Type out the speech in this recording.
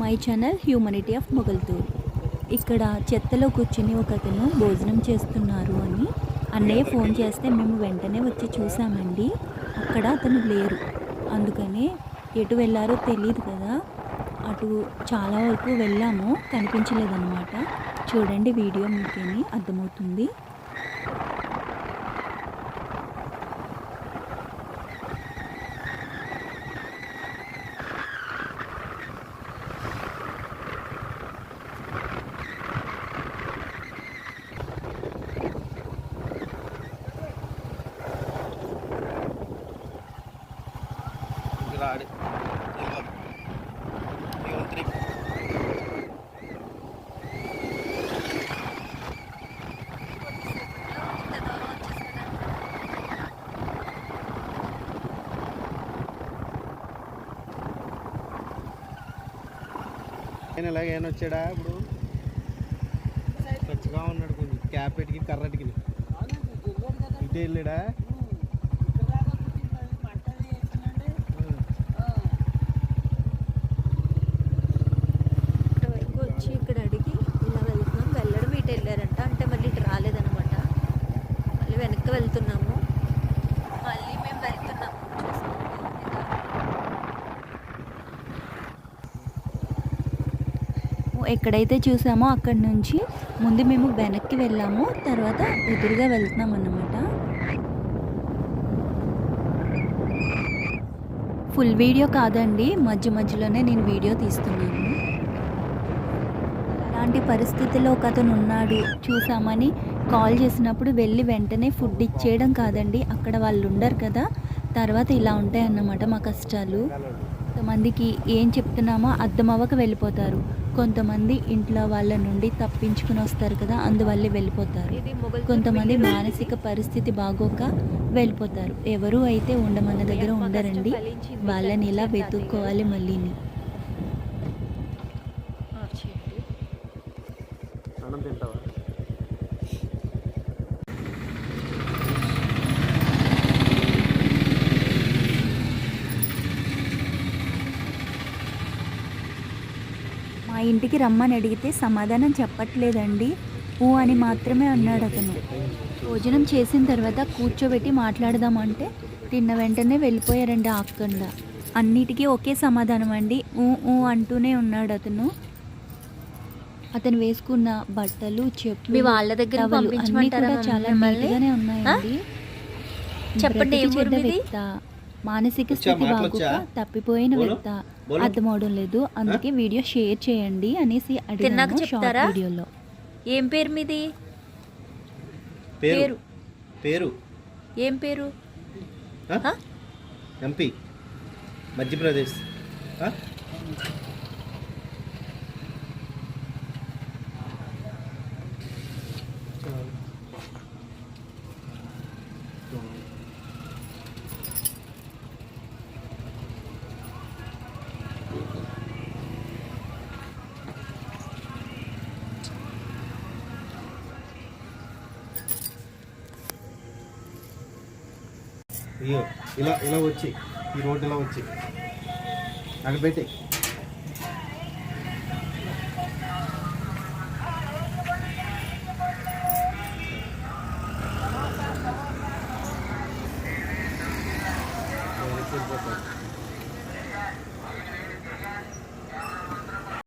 My channel humanity of Mogalthur. ఇక్కడ చెత్తలో కూర్చుని ఒక అతను భోజనం చేస్తున్నారు అని అన్నయ్య ఫోన్ చేస్తే మేము వెంటనే వచ్చి చూసామండి. అక్కడ అతను లేరు. అందుకనే ఎటు వెళ్ళారో తెలియదు కదా. అటు చాలా వరకు వెళ్ళాము. కనిపించలేదన్నమాట. చూడండి వీడియో మీకేమి అర్థమవుతుంది. రాడు త్రీ ఆయన ఇలాగ ఆయన వచ్చాడా ఇప్పుడు? ఖచ్చితంగా ఉన్నాడు కొంచెం. క్యాప్ పెట్టుకుని కర్ర పెట్టుకుని ఇటే వెళ్ళాడా వరకు వచ్చి ఇక్కడ అడిగి ఇలా వెళ్తున్నాం. వెళ్ళడం ఇటు వెళ్ళారంట. అంటే మళ్ళీ ఇటు రాలేదనమాట మళ్ళీ వెనక్కి వెళ్తున్నాము. మళ్ళీ మేము వెళ్తున్నాము. ఎక్కడైతే చూసామో అక్కడి నుంచి ముందు మేము వెనక్కి వెళ్ళాము. తర్వాత ఎదురుగా వెళ్తున్నాం అన్నమాట. ఫుల్ వీడియో కాదండి. మధ్య మధ్యలోనే నేను వీడియో తీస్తున్నాను. అలాంటి పరిస్థితిలో ఒక అతను ఉన్నాడు చూసామని కాల్ చేసినప్పుడు వెళ్ళి వెంటనే ఫుడ్ ఇచ్చేయడం కాదండి అక్కడ వాళ్ళు ఉండరు కదా. తర్వాత ఇలా ఉంటాయన్నమాట మా కష్టాలు. కొంతమందికి ఏం చెప్తున్నామో అర్థం అవ్వక వెళ్ళిపోతారు. కొంతమంది ఇంట్లో వాళ్ళ నుండి తప్పించుకుని వస్తారు కదా అందువల్ల వెళ్ళిపోతారు. కొంతమంది మానసిక పరిస్థితి బాగోక వెళ్ళిపోతారు. ఎవరు అయితే ఉండమన్న దగ్గర ఉండరండి. వాళ్ళని ఇలా వెతుక్కోవాలి మళ్ళీని. అన్నం తింటావా? మా ఇంటికి రమ్మని అడిగితే సమాధానం చెప్పట్లేదండి. ఊ అని మాత్రమే అన్నాడు అతను. భోజనం చేసిన తర్వాత కూర్చోబెట్టి మాట్లాడదామంటే తిన్న వెంటనే వెళ్ళిపోయారండి ఆకుండా అన్నిటికీ ఒకే సమాధానం అండి ఊ ఊ అంటూనే ఉన్నాడు అతను. అతను వేసుకున్న బట్టలు చెప్పులు మీ వాళ్ళ దగ్గర పంపించమంటారా చాలా మిమ్మల్ని? నీట్గానే ఉన్నాయండి. చెప్పండి, చెడ్డ? వ్యక్త. మానసిక స్థితి బాగుక? తప్పిపోయిన వ్యక్త. అర్థమవడం లేదు. అందుకే వీడియో షేర్ చేయండి అనేసి తిన్నాక అడిగాను షార్ట్ చెప్తారా? వీడియోలో. ఏం పేరు మీది? పేరు. పేరు. ఏం పేరు? ఎంపీ. మధ్యప్రదేశ్. ఇలా ఇలా వచ్చి ఈ రోడ్డు ఇలా వచ్చి. అక్కడ పెట్టి